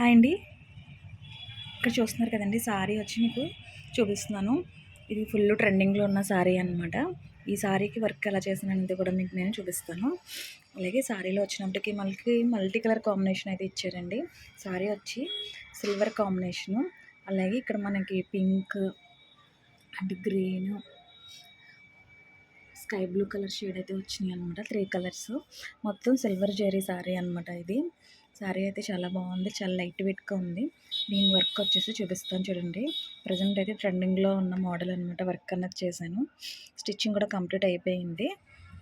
Hi అండి. ఇక్కడ చూస్తున్నారు కదండి సారీ వచ్చి మీకు చూపిస్తున్నాను. ఇది ఫుల్ ట్రెండింగ్లో ఉన్న సారీ అనమాట ఈ సారీకి వర్క్ ఎలా చేశాననేది కూడా మీకు నేను చూపిస్తాను. అలాగే సారీలో వచ్చినప్పటికీ మనకి మల్టీ కలర్ కాంబినేషన్ అయితే ఇచ్చారండి. సారీ వచ్చి సిల్వర్ కాంబినేషను అలాగే ఇక్కడ మనకి pink and green sky blue colour shade అయితే వచ్చినాయి అనమాట త్రీ కలర్స్. మొత్తం సిల్వర్ జెరీ సారీ అనమాట ఇది. సారీ అయితే చాలా బాగుంది చాలా లైట్ వెయిట్గా ఉంది. దీని వర్క్ వచ్చేసి చూపిస్తాను చూడండి. ప్రజెంట్ అయితే ట్రెండింగ్లో ఉన్న మోడల్ అనమాట వర్క్ అన్నది చేశాను. స్టిచ్చింగ్ కూడా కంప్లీట్ అయిపోయింది.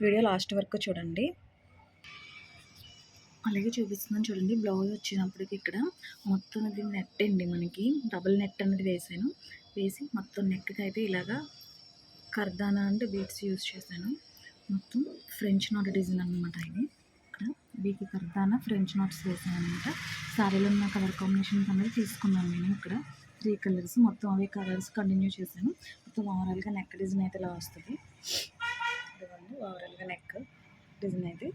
వీడియో లాస్ట్ వరకు చూడండి. అలాగే చూపిస్తున్నాను చూడండి బ్లౌజ్ వచ్చినప్పటికి ఇక్కడ మొత్తం అది నెట్ అండి మనకి. డబుల్ నెట్ అనేది వేసాను వేసి మొత్తం నెక్కి అయితే ఇలాగా కర్దానా అంటే బీట్స్ యూస్ చేశాను. మొత్తం ఫ్రెంచ్ నాట్ డిజైన్ అనమాట ఇది. ఇక్కడ వీకి కర్దానా ఫ్రెంచ్ నాట్స్ వేసాను అనమాట శారీలో ఉన్న కలర్ కాంబినేషన్స్ అనేది తీసుకున్నాను నేను ఇక్కడ. త్రీ కలర్స్ మొత్తం అవే కలర్స్ కంటిన్యూ చేశాను. మొత్తం ఓవరాల్గా నెక్ డిజైన్ అయితే ఇలా వస్తుంది. ఇదిగోండి ఓవరాల్గా నెక్ డిజైన్ అయితే.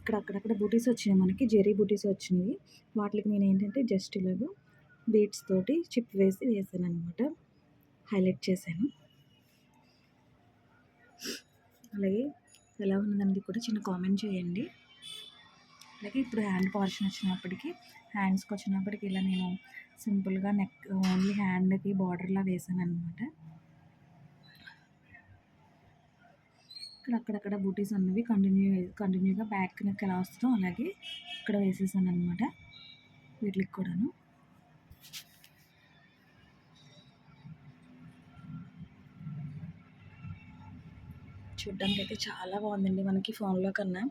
ఇక్కడ అక్కడక్కడ బూటీస్ వచ్చినాయి మనకి జెరీ బూటీస్ వచ్చినాయి. వాటికి నేను ఏంటంటే జస్ట్ ఇలాగ బీట్స్ తోటి చిప్ వేసి వేసాను అనమాట హైలైట్ చేశాను. అలాగే ఎలా ఉన్నదండి కూడా చిన్న కామెంట్ చేయండి. అలాగే ఇప్పుడు హ్యాండ్ పోర్షన్ వచ్చినప్పటికీ హ్యాండ్స్కి వచ్చినప్పటికి ఇలా నేను సింపుల్గా నెక్ ఓన్లీ హ్యాండ్కి బార్డర్లా వేసాను అనమాట ఇక్కడ అక్కడక్కడ బూటీస్ అన్నవి కంటిన్యూ కంటిన్యూగా బ్యాక్ నెక్ ఎలా వస్తుందో అలాగే ఇక్కడ వేసేసాను అనమాట వీటికి కూడాను. చూడ్డానికి అయితే చాలా బాగుందండి మనకి ఫోన్లో కన్నా.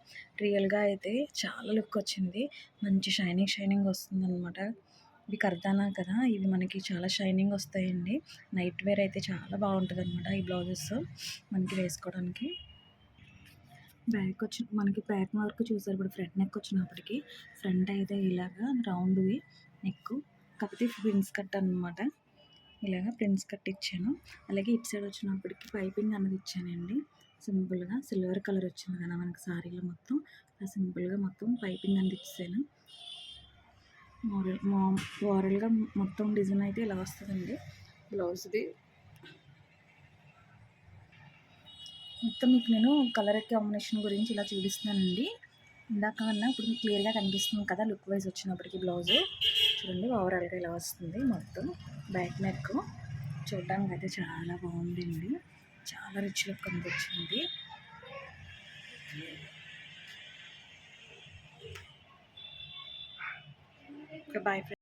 రియల్గా అయితే చాలా లుక్ వచ్చింది మంచి షైనింగ్ షైనింగ్ వస్తుంది అనమాట ఇవి కర్దానా కదా ఇవి మనకి చాలా షైనింగ్ వస్తాయండి. నైట్ వేర్ అయితే చాలా బాగుంటుంది అనమాట ఈ బ్లౌజెస్ మనకి వేసుకోవడానికి. బ్యాక్ వచ్చి మనకి ప్యాటర్న్ వర్క్ చూసారు ఇప్పుడు ఫ్రంట్ నెక్ వచ్చినప్పటికి. ఫ్రంట్ అయితే ఇలాగా రౌండ్వి నెక్ కాకపోతే ప్రిన్స్ కట్ అనమాట ఇలాగ ప్రిన్స్ కట్ ఇచ్చాను. అలాగే ఇటు సైడ్ వచ్చినప్పటికి పైపింగ్ అన్నది ఇచ్చానండి. సింపుల్గా సిల్వర్ కలర్ వచ్చింది కదా మనకి శారీలో మొత్తం. అలా సింపుల్గా మొత్తం పైపింగ్ అందించాను మోరల్ మా ఓవరాల్గా మొత్తం డిజైన్ అయితే ఇలా వస్తుందండి. బ్లౌజ్ది. మొత్తం మీకు నేను కలర్ కాంబినేషన్ గురించి ఇలా చూపిస్తున్నానండి. ఇందాక కన్నా ఇప్పుడు మీకు క్లియర్గా కనిపిస్తుంది కదా లుక్ వైజ్ వచ్చినప్పటికీ బ్లౌజ్. చూడండి ఓవరాల్గా ఇలా వస్తుంది మొత్తం. Back neck. చూడడానికి అయితే చాలా బాగుందండి. చాలా రిచ్ లుక్ కనిపించింది బాయ్ ఫ్రెండ్